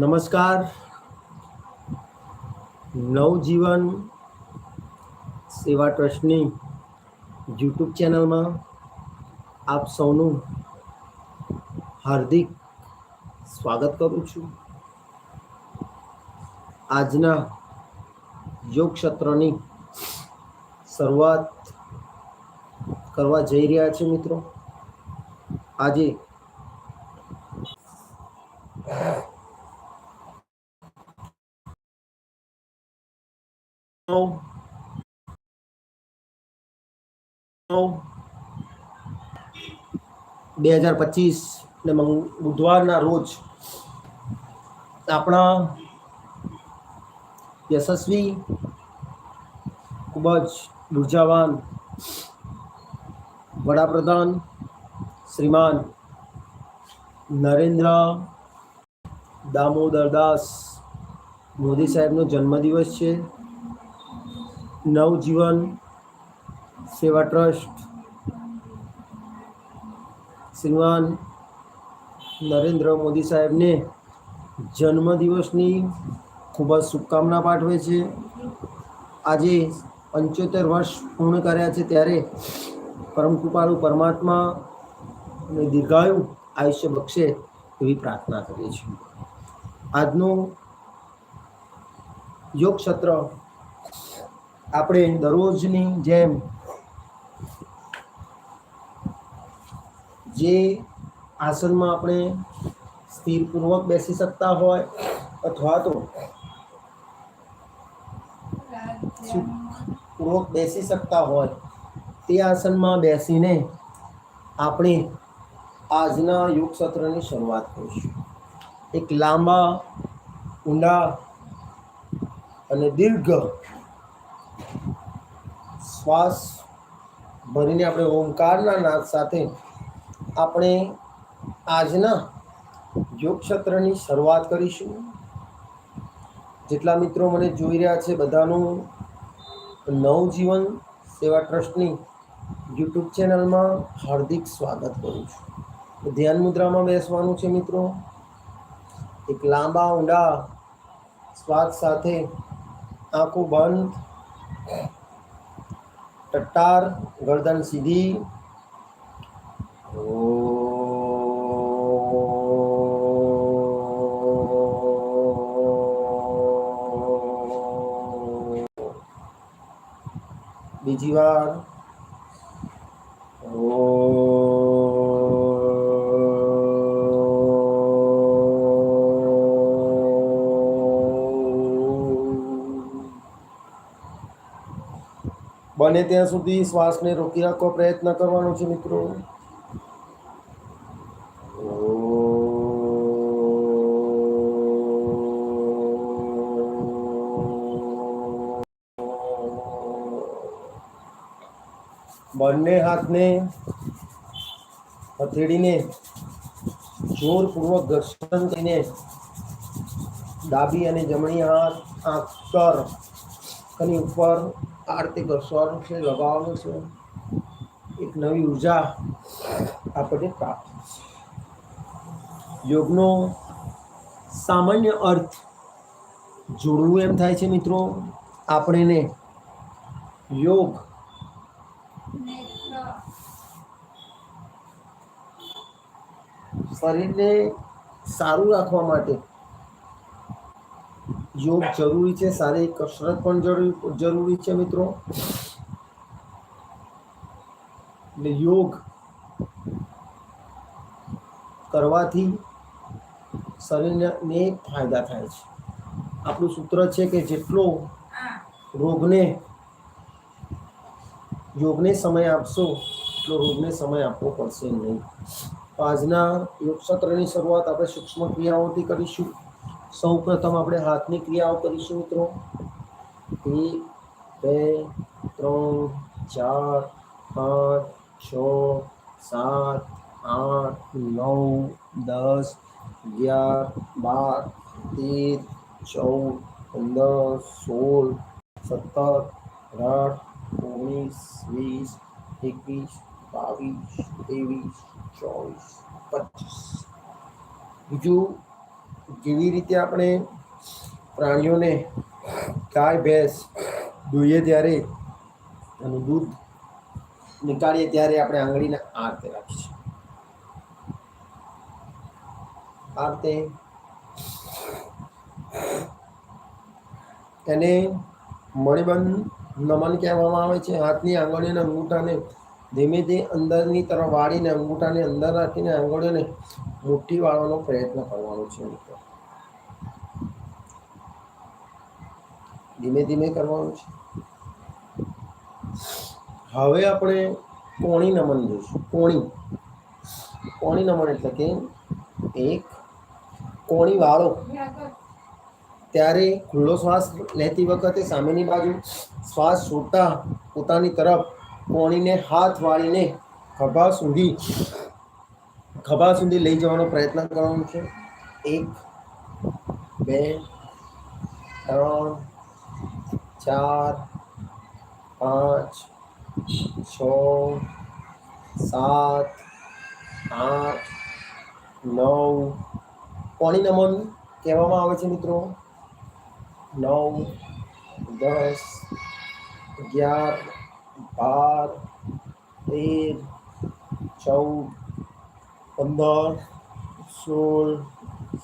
નમસ્કાર. નવજીવન સેવા ટ્રસ્ટની યુટ્યુબ ચેનલમાં આપ સૌનું હાર્દિક સ્વાગત કરું છું. આજના યોગ સત્રની શરૂઆત કરવા જઈ રહ્યા છે મિત્રો. આજે નવ નવ બે હજાર પચીસ ને મંગ- બુધવારના રોજ આપણા યશસ્વી, ખૂબ જ ઉર્જાવાન વડાપ્રધાન શ્રીમાન નરેન્દ્ર દામોદરદાસ મોદી સાહેબનો જન્મદિવસ છે. નવજીવન સેવા ટ્રસ્ટ શ્રીમાન નરેન્દ્ર મોદી સાહેબને જન્મદિવસની ખૂબ જ શુભકામના પાઠવે છે. આજે પંચોતેર વર્ષ પૂર્ણ કર્યા છે ત્યારે પરમ કૃપાળુ પરમાત્મા અને દીર્ઘાયુ આયુષ્ય બક્ષે એવી પ્રાર્થના કરીએ છીએ. આજનું યોગ સત્ર આપણે દરરોજની જેમ જે આસનમાં આપણે સ્થિરપૂર્વક બેસી શકતા હોય અથવા તો સુખપૂર્વક બેસી શકતા હોય, તે આસનમાં બેસીને આપણે આજના યોગ સત્રની શરૂઆત કરીશું. એક લાંબા, ઊંડા અને દીર્ઘ શ્વાસ ભરીને આપણે ઓમકારના નાદ સાથે આપણે આજના યોગક્ષત્રની શરૂઆત કરીશું. જેટલા મિત્રો મને જોઈ રહ્યા છે બધાનું નવજીવન સેવા ટ્રસ્ટની યુટ્યુબ ચેનલમાં હાર્દિક સ્વાગત કરું છું. ધ્યાન મુદ્રામાં બેસવાનું છે મિત્રો. એક લાંબા ઊંડા શ્વાસ સાથે આંખો બંધ, ટટ્ટાર, ગરદન સીધી બીજી વાર બને ત્યાં સુધી શ્વાસને રોકી રાખવા પ્રયત્ન કરવાનો છે મિત્રો. બંને હાથને હથેળીને જોરપૂર્વક ઘર્ષણ કરીને ડાબી અને જમણી હાથ, આંખ પર કની ઉપર આ રીતે ઘસવાનું છે, લગાવવાનું છે. એક નવી ઊર્જા આપણને પ્રાપ્ત યોગનો સામાન્ય અર્થ જોડવું એમ થાય છે મિત્રો. આપણેને યોગ શરીરને સારું રાખવા માટે યોગ જરૂરી છે, સારી કસરત પણ જરૂરી છે મિત્રો. એટલે યોગ કરવાથી શરીરને ફાયદા થાય છે. આપણું સૂત્ર છે કે જેટલો રોગને, યોગને સમય આપશો, એટલો રોગને સમય આપવો પડશે નહીં. તો આજના યોગ સત્રની શરૂઆત આપણે સૂક્ષ્મ ક્રિયાઓથી કરીશું. સૌ પ્રથમ આપણે હાથની ક્રિયાઓ કરીશું મિત્રો. એક, બે, ત્રણ, ચાર, પાંચ, છ, સાત, આઠ, નવ, દસ, અગિયાર, બાર, તેર, ચૌદ, પંદર, સોળ, સત્તર, અઢાર, ઓગણીસ, વીસ, એકવીસ બાવીસ ત્રેવીસ ચોવીસ પચીસ બીજું કેવી રીતે આપણે પ્રાણીઓને ગાય, ભેંસ દોઈએ ત્યારે અને દૂધ નીકાળીએ ત્યારે આપણે આંગળીને આ રીતે રાખીએ. આ રીતે એને મણિબંધ નમન કહેવામાં આવે છે. હાથની આંગળીના અંગૂઠાને ધીમેથી અંદરની તરફ વાળીને, અંગૂઠાને અંદર રાખીને, આંગળીઓને મુઠ્ઠી વાળવાનો પ્રયત્ન કરવાનો છે મિત્રો. ધીમે ધીમે કરવાનું છે. હવે આપણે કોણી નમન જોઈશું. કોણી. કોણી નમન એટલે કે એક કોણી વાળો. ત્યારે ખુલ્લો શ્વાસ લેતી વખતે સામેની બાજુ શ્વાસ છૂટતા પોતાની તરફ કોણીને હાથ વાળીને ખભા સુધી ખભા સુધી લઈ જવાનો પ્રયત્ન કરવાનો છે. એક, બે, ત્રણ, ચાર, પાંચ, છ, સાત, આઠ, નવ. કોણી નમન કહેવામાં આવે છે મિત્રો. નવ, દસ, અગિયાર બાર, તેર, ચૌદ, પંદર, સોળ,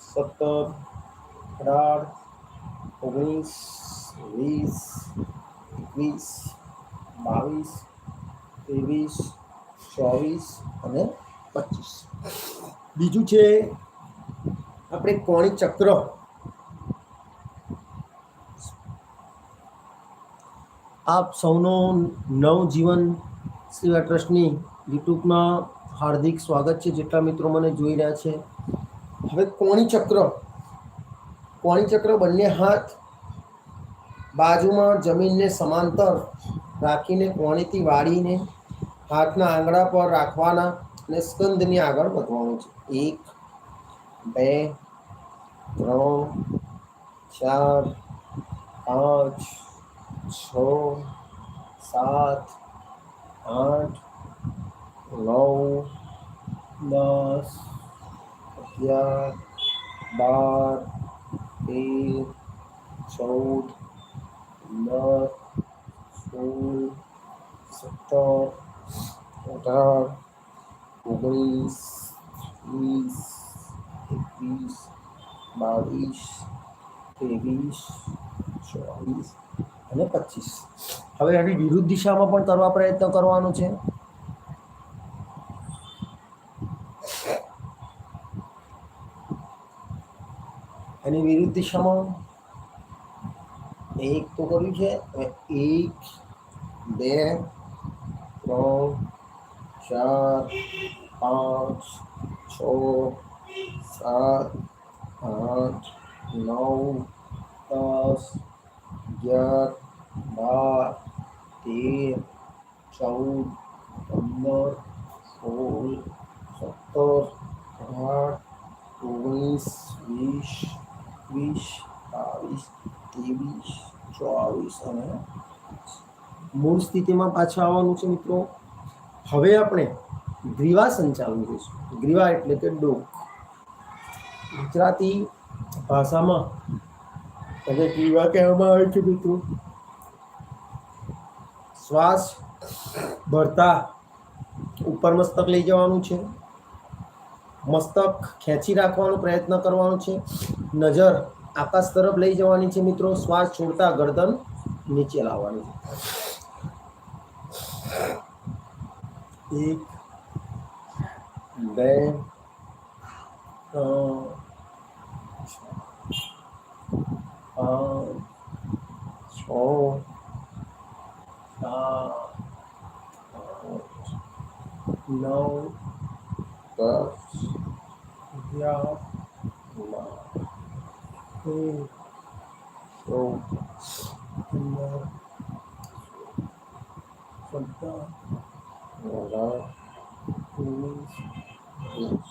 સત્તર, અઢાર, ઓગણીસ, વીસ, એકવીસ, બાવીસ, ત્રેવીસ, ચોવીસ અને પચીસ. બીજું છે, આપણે કોણી ચક્ર. આપ સૌનો નવજીવન સેવા ટ્રસ્ટની યુટ્યુબમાં હાર્દિક સ્વાગત છે, જેટલા મિત્રો મને જોઈ રહ્યા છે. હવે કોણી ચક્ર? કોણી ચક્ર બંને હાથ બાજુમાં જમીનને સમાંતર રાખીને કોણીથી વાળીને હાથના આંગળા પર રાખવાના અને સ્કંદની આગળ વધવાનું છે. એક, બે, ત્રણ, ચાર, પાંચ છ, સાત, આઠ, નવ, દસ, અગિયાર, બાર, તેર, ચૌદ પંદર સોળ, સત્તર, અઢાર, ઓગણીસ વીસ એકવીસ, બાવીસ, ત્રેવીસ, ચોવીસ અને પચીસ. હવે આની વિરુદ્ધ દિશામાં પણ કરવા પ્રયત્ન કરવાનો છે. એની વિરુદ્ધ દિશામાં એક તો કર્યું છે એક, બે, ત્રણ, ચાર, પાંચ, છ, સાત, આઠ, નવ, દસ અગિયાર, બાર, તેર, ચૌદ, પંદર, સોળ, સત્તર અઢાર ઓગણીસ, વીસ વીસ બાવીસ, ત્રેવીસ, ચોવીસ અને મૂળ સ્થિતિમાં પાછા આવવાનું છે મિત્રો. હવે આપણે ગ્રીવા સંચાલન જોઈશું. ગ્રીવા એટલે કે ડોક. ગુજરાતી ભાષામાં તેને પીવા કહેવામાં આવે છે મિત્રો? શ્વાસ ભરતા ઉપર મસ્તક લઈ જવાનું છે. મસ્તક ખેંચી રાખવાનો પ્રયત્ન કરવાનો છે. નજર આકાશ તરફ લઈ જવાની છે મિત્રો. શ્વાસ છોડતા ગરદન નીચે લાવવાની છે. એક, બે, ત્રણ પાંચ છ સાત આઠ નવ દસ અગિયાર બાર તેર ચૌદ પંદર સત્તર અઢાર ઓગણીસ વીસ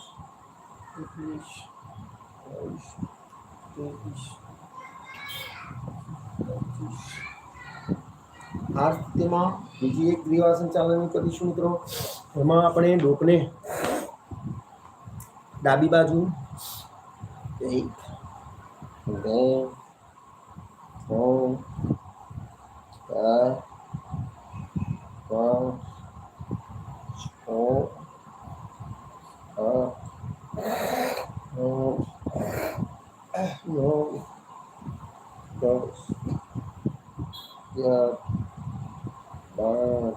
એકવીસ બાવીસ ત્રેવીસ પચીસ આ સ્થિતિમાં બીજી એક ક્રિયા સંચાલન કરીશું મિત્રો. એમાં આપણે ડોકને ડાબી બાજુ એક, બે ત્રણ ચાર પાંચ છ સાત નવ દસ અગિયાર બાર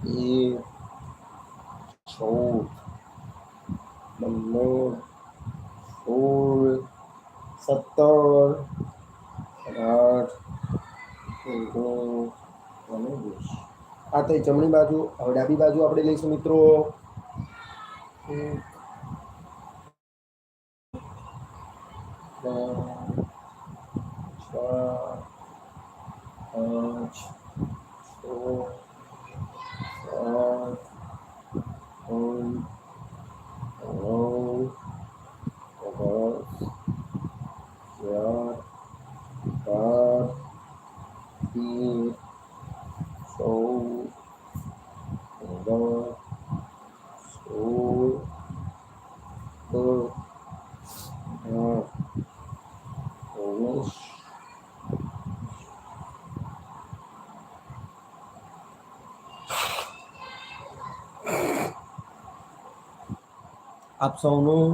તેર ચૌદ પંદર સોળ સત્તર અઢાર ઓગણીસ અને વીસ આ તો જમણી બાજુ હવે ડાબી બાજુ આપણે લઈશું મિત્રો. પાંચ આપ સૌનું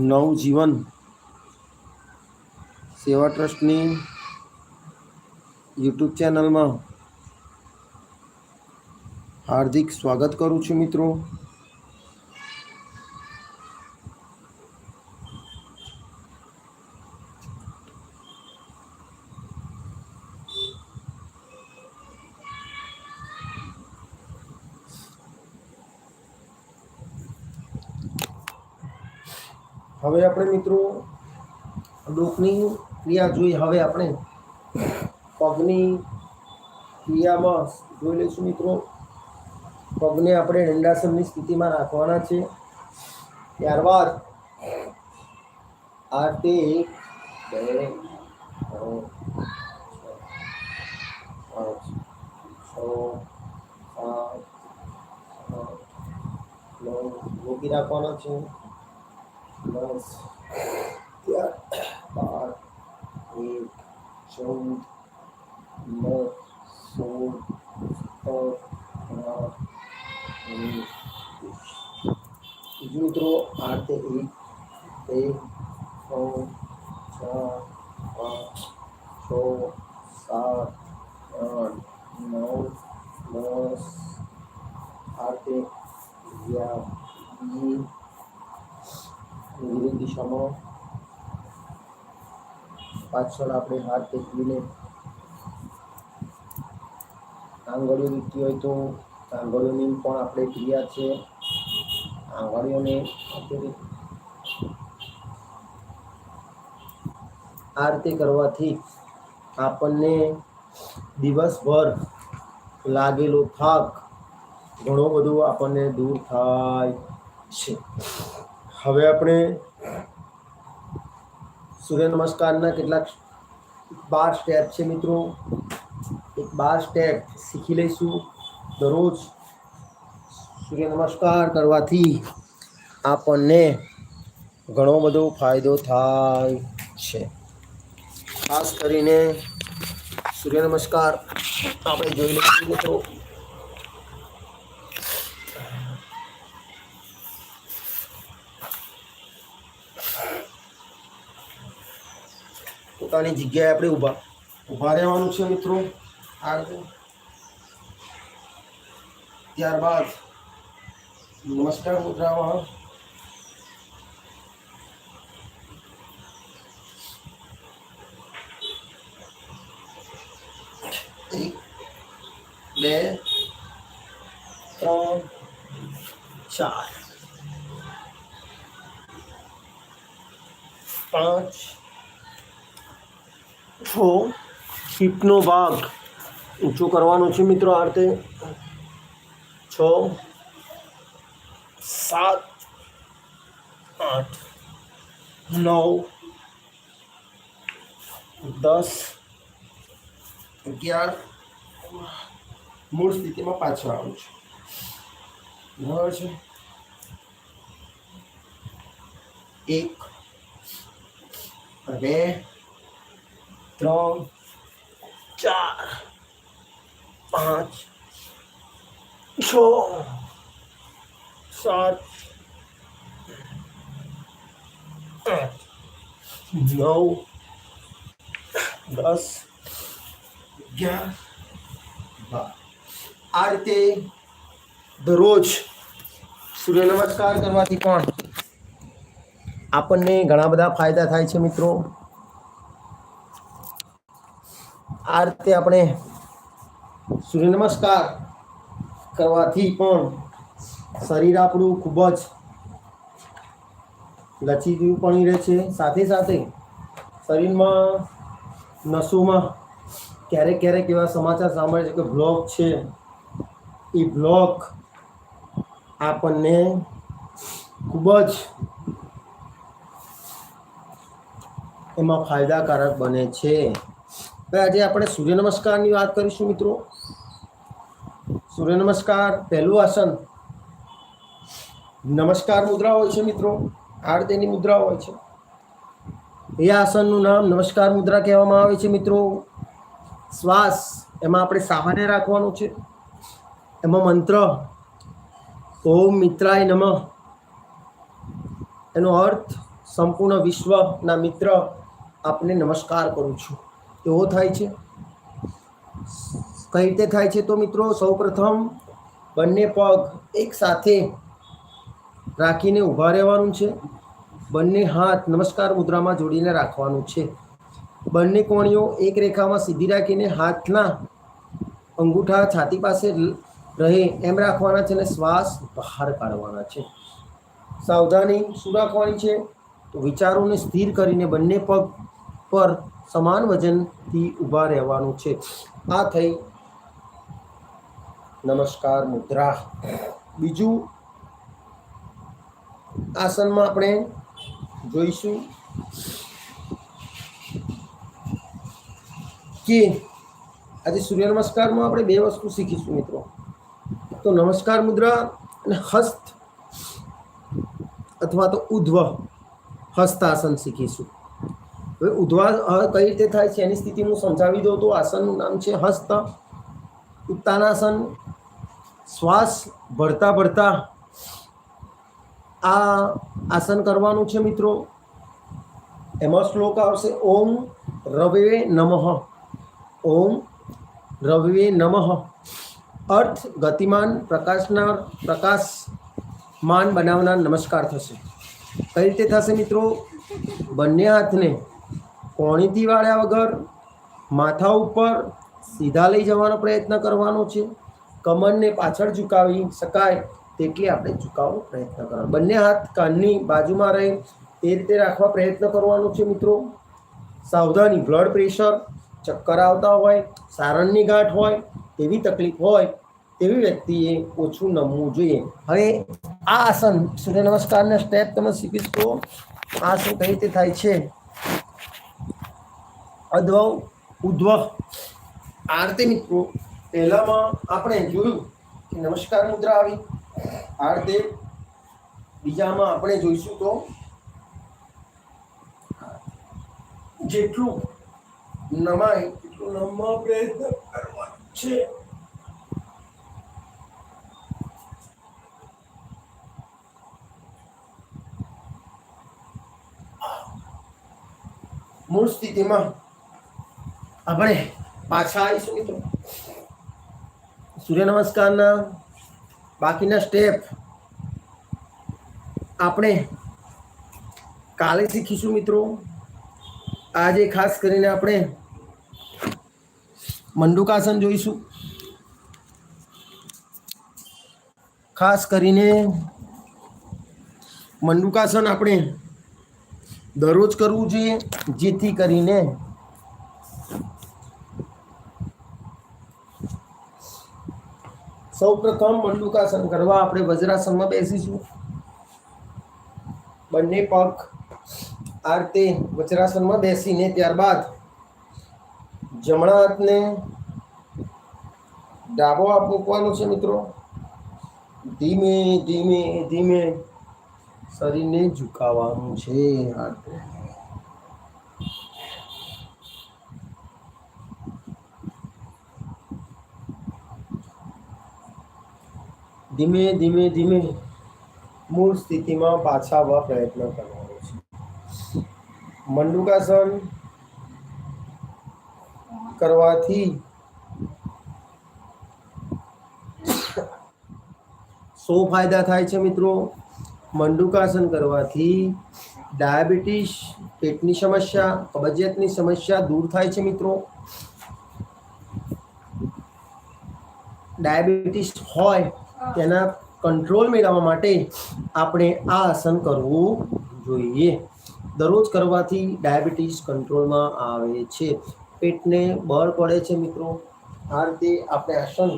નવજીવન સેવા ટ્રસ્ટની યુટ્યુબ ચેનલમાં હાર્દિક સ્વાગત કરું છું મિત્રો હવે આપણે મિત્રો ડોકની ક્રિયા જોઈ હવે આપણે પગની ક્રિયામાં જોઈ લઈશું મિત્રો પગને આપણે દંડાસનની સ્થિતિમાં રાખવાના છે ત્યારબાદ આ તે બે પાંચ છ રાખવાના છે બાર એક ચૌદ પંદર સોળ સત્તર અઢાર ઓગણીસ બીજું મિત્રો આ તે એક બે ત્રણ ચાર પાંચ છ સાત આઠ નવ દસ આ એક અગિયાર વીસ વિરુદ્ધ દિશામાં પાછળ આપણે હાથ ટેકવીને આંગળીઓ વીતી હોય તો આંગળીઓની પણ આપણે ક્રિયા છે. આંગળીઓને આ રીતે કરવાથી આપણને દિવસભર લાગેલો થાક ઘણો બધો આપણને દૂર થાય છે. હવે આપણે સૂર્ય નમસ્કારના કેટલાક બાર સ્ટેપ છે મિત્રો. એક બાર સ્ટેપ શીખી લઈશું. દરરોજ સૂર્ય નમસ્કાર કરવાથી આપણને ઘણો બધો ફાયદો થાય છે. ખાસ કરીને સૂર્ય નમસ્કાર આપણે જોઈ લઈશું મિત્રો. પોતાની જગ્યાએ આપણે ઊભા. ઊભા રહેવાનું છે મિત્રો. આ રીતે. ત્યારબાદ નમસ્કાર મુદ્રામાં એક બે ત્રણ ચાર પાંચ છ હિપનો ભાગ ઊંચો કરવાનો છે મિત્રો આ રીતે. છ, સાત, આઠ, નવ, દસ, અગિયાર. મૂળ સ્થિતિમાં પાછળ આવું છું. બરાબર છે? એક, બે, ત્રણ ચાર, પાંચ, છ, સાત નવ, દસ, અગિયાર, બાર. આ રીતે દરરોજ સૂર્ય નમસ્કાર કરવાથી પણ આપણને ઘણા બધા ફાયદા થાય છે મિત્રો. આ રીતે આપણે સૂર્ય નમસ્કાર કરવાથી પણ શરીર આપણું ખૂબ જ લચીલું પણ રહે છે. સાથે સાથે શરીરમાં નસોમાં ક્યારેક ક્યારેક એવા સમાચાર સાંભળે છે કે બ્લોક છે. એ બ્લોક આપણને ખૂબ જ એમાં ફાયદાકારક બને છે. હવે આજે આપણે સૂર્ય નમસ્કારની વાત કરીશું મિત્રો. સૂર્ય નમસ્કાર પહેલું આસન. નમસ્કાર મુદ્રા હોય છે મિત્રો. આરતીની મુદ્રા હોય છે. એ આસનનું નામ નમસ્કાર મુદ્રા કહેવામાં આવે છે મિત્રો. શ્વાસ, એમાં આપણે સામાન્ય રાખવાનું છે. એમાં મંત્ર, ઓમ મિત્રાય નમ. એનો અર્થ સંપૂર્ણ વિશ્વના મિત્ર આપને નમસ્કાર કરું છું. એવો થાય છે? કઈ રીતે થાય છે? તો મિત્રો, સૌપ્રથમ બંને પગ એક સાથે રાખીને ઊભા રહેવાનું છે. બંને હાથ નમસ્કાર મુદ્રામાં જોડીને રાખવાનું છે. બંને કોણીઓ એક રેખામાં સીધી રાખીને હાથના અંગૂઠા છાતી પાસે રહે એમ રાખવાના છે અને શ્વાસ બહાર કાઢવાના છે. સાવધાની શું રાખવાની છે? તો વિચારોને સ્થિર કરીને બંને પગ પર સમાન વજનથી ઊભા રહેવાનું છે. આ થઈ નમસ્કાર મુદ્રા. બીજું આસનમાં આપણે જોઈશું કે આજે સૂર્ય નમસ્કારમાં આપણે બે વસ્તુ શીખીશું મિત્રો. તો નમસ્કાર મુદ્રા અને હસ્ત અથવા તો ઉધ્વ હસ્તાસન શીખીશું. હવે ઉધ્વા કઈ રીતે થાય છે એની સ્થિતિ હું સમજાવી દઉં તો આસનનું નામ છે હસ્ત ઉત્તાનાસન શ્વાસ ભરતા ભરતા. આ આસન કરવાનું છે મિત્રો. એમાં શ્લોક આવશે, ઓમ રવે નમઃ. ઓમ રવે નમઃ. અર્થ, ગતિમાન પ્રકાશના પ્રકાશમાન બનાવનાર નમસ્કાર થશે. કઈ રીતે થશે મિત્રો? બંને હાથને કોણીથી વાળ્યા વગર માથા ઉપર સીધા લઈ જવાનો પ્રયત્ન કરવાનો છે. કમરને પાછળ ઝુકાવી શકાય તેટલી આપણે ઝુકાવવાનો પ્રયત્ન કરવાનો. બંને હાથ કાનની બાજુમાં રહે તે રીતે રાખવા પ્રયત્ન કરવાનો છે મિત્રો. સાવધાની બ્લડ પ્રેશર ચક્કર આવતા હોય, સારણની ગાંઠ હોય, તેવી તકલીફ હોય તેવી વ્યક્તિએ ઓછું નમવું જોઈએ. હવે આ આસન, સૂર્ય નમસ્કારના સ્ટેપ તમે શીખીશ તો આ શું કઈ રીતે થાય છે? અદ્ભવ ઉદ્ભવ આરતી મિત્રો. પહેલામાં આપણે જોયું કે નમસ્કાર મુદ્રા આવી. આરતે બીજામાં આપણે જોઈશું તો જેટલું નમાય એટલું નમવા પ્રયત્ન કરવાનો છે. મૂળ સ્થિતિમાં આપણે પાછા આવીશું મિત્રો. સૂર્ય નમસ્કારના. બાકીના સ્ટેપ આપણે કાલે શીખીશું મિત્રો. આજે ખાસ કરીને આપણે મંડુકાસન જોઈશું. ખાસ કરીને મંડુકાસન આપણે દરરોજ કરવું જોઈએ જેથી કરીને સૌ પ્રથમ મંડુકાસન કરવા આપણે વજ્રાસનમાં બેસીશું. બંને પગ આ રીતે વજ્રાસનમાં બેસીને ત્યારબાદ જમણા હાથને ડાબો હાથ મૂકવાનો છે મિત્રો. ધીમે ધીમે ધીમે શરીરને ઝુકાવવાનું છે ધીમે ધીમે ધીમે મૂળ સ્થિતિમાં પાછા આવવા પ્રયત્ન કરવાનો છે. મંડુકાસન કરવાથી શું ફાયદા થાય છે મિત્રો. મંડુકાસન કરવાથી ડાયાબિટીસ, પેટની સમસ્યા, કબજિયાતની સમસ્યા દૂર થાય છે મિત્રો. ડાયાબિટીસ હોય તેના કંટ્રોલ મેળવવા માટે આપણે આ આસન કરવું જોઈએ. દરરોજ કરવાથી ડાયાબિટીસ કંટ્રોલમાં આવે છે. પેટને બળ પડે છે મિત્રો. આ રીતે આપણે આસન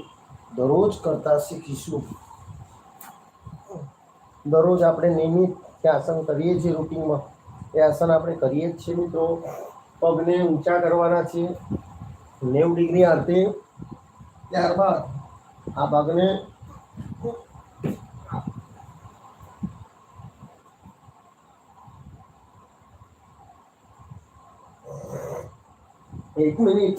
દરરોજ કરતા શીખીશું. દરરોજ આપણે નિયમિત જે આસન કરીએ છીએ રૂટિનમાં એ આસન આપણે કરીએ જ છીએ મિત્રો. પગને ઊંચા કરવાના છે. નેવું ડિગ્રી આરતે ત્યારબાદ આ えー、これね、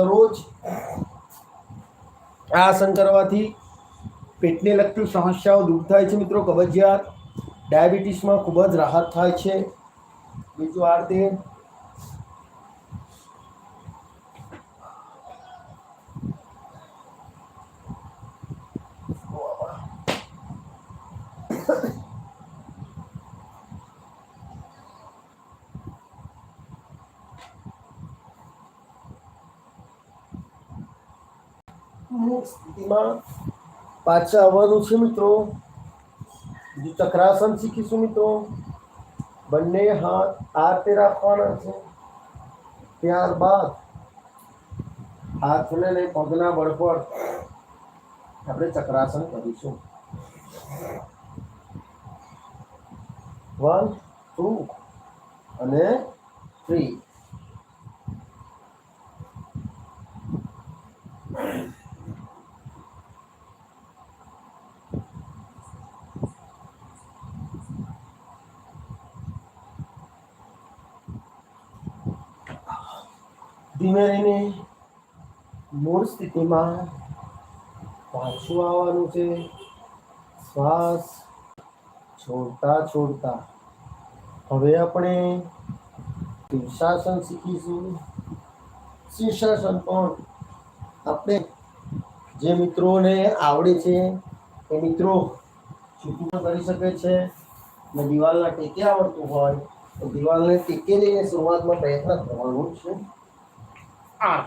દરરોજ આસન કરવાથી પેટને લગતી સમસ્યાઓ દૂર થાય છે મિત્રો, કબજિયાત, ડાયાબિટીસમાં ખૂબ જ રાહત થાય છે. બીજું આ રીતે સ્થિતિમાં પાછા આવવાનું છે મિત્રો. બીજું ચક્રાસન શીખીશું મિત્રો. બંને હાથ આ રીતે રાખવાના છે. ત્યારબાદ હાથને લઈ પગના બળ પર આપણે ચક્રાસન કરીશું. વન ટુ અને થ્રી ધીમે રહીને મૂળ સ્થિતિમાં પાછું આવવાનું છે. શ્વાસ છોડતા છોડતા. હવે આપણે શીર્ષાસન શીખીશું. શીર્ષાસન પણ આપણે જે મિત્રોને આવડે છે, એ મિત્રો છૂટું કરી શકે છે ને દિવાલના ટેકે આવડતું હોય તો દિવાલને ટેકે લઈને શરૂઆતમાં પ્રયત્ન કરવાનો છે. આ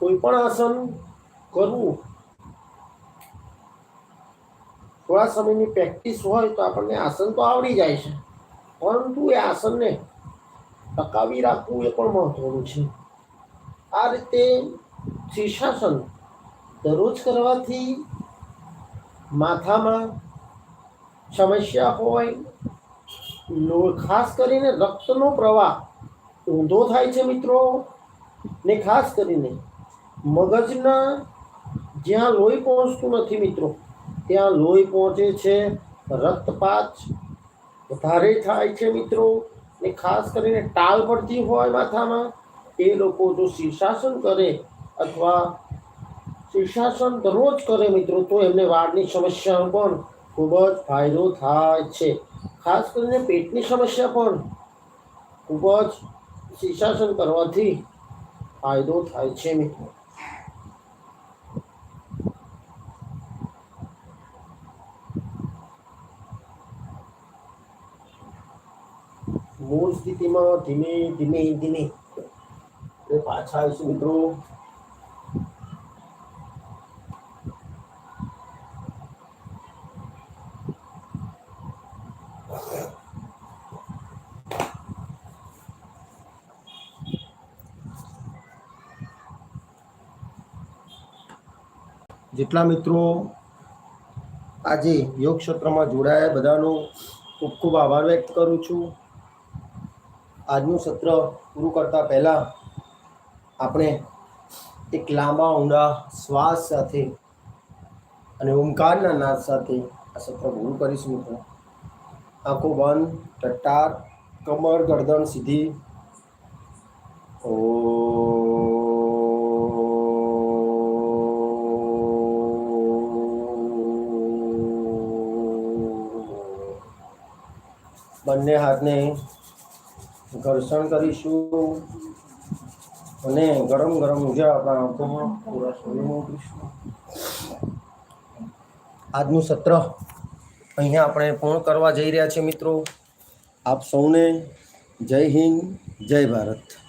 કોઈ પણ આસન કરવું, થોડા સમયની પ્રેક્ટિસ હોય તો આપણને આસન તો આવડી જાય છે. પરંતુ એ આસનને ટકાવી રાખવું એ પણ મહત્વનું છે. આ રીતે શીર્ષાસન દરરોજ કરવાથી માથામાં સમસ્યા હોય ખાસ કરીને રક્તનો પ્રવાહ. ઊંધો થાય છે મિત્રો. ને ખાસ કરીને મગજના જ્યાં લોહી પહોંચતું નથી મિત્રો, ત્યાં લોહી પહોંચે છે, રક્તપાત વધારે થાય છે મિત્રો. ને ખાસ કરીને ટાલ પડતી હોય માથામાં, એ લોકો જો શીર્ષાસન કરે અથવા શીર્ષાસન દરરોજ કરે મિત્રો, તો એમને વાળની સમસ્યાનો પણ ખૂબ જ ફાયદો થાય છે. ખાસ કરીને પેટની સમસ્યા પણ ખૂબ જ શીર્ષાસન કરવાથી ફાયદો થાય છે, મિત્રો. મૂળ સ્થિતિમાં ધીમે ધીમે ધીમે. પાછા આવીશું, મિત્રો. જેટલા મિત્રો આજે યોગ ક્ષેત્રમાં જોડાયા બધાનો ખૂબ ખૂબ આભાર વ્યક્ત કરું છું. આજનું સત્ર પૂરું કરતા પહેલાં આપણે એક લાંબા ઊંડા શ્વાસ સાથે અને ઓમકારના નાદ સાથે આ સત્ર પૂરું કરીશું મિત્રો. આંખો બંધ, ટટ્ટાર, કમર, ગરદન સીધી. બંને હાથને ઘર્ષણ કરીશું અને ગરમ ગરમ ઊર્જા આપણા આંખોમાં પૂરા શરીરમાં ઉતરીશું. આજનું સત્ર અહીંયા આપણે પૂર્ણ કરવા જઈ રહ્યા છીએ મિત્રો. આપ સૌને જય હિન્દ, જય ભારત.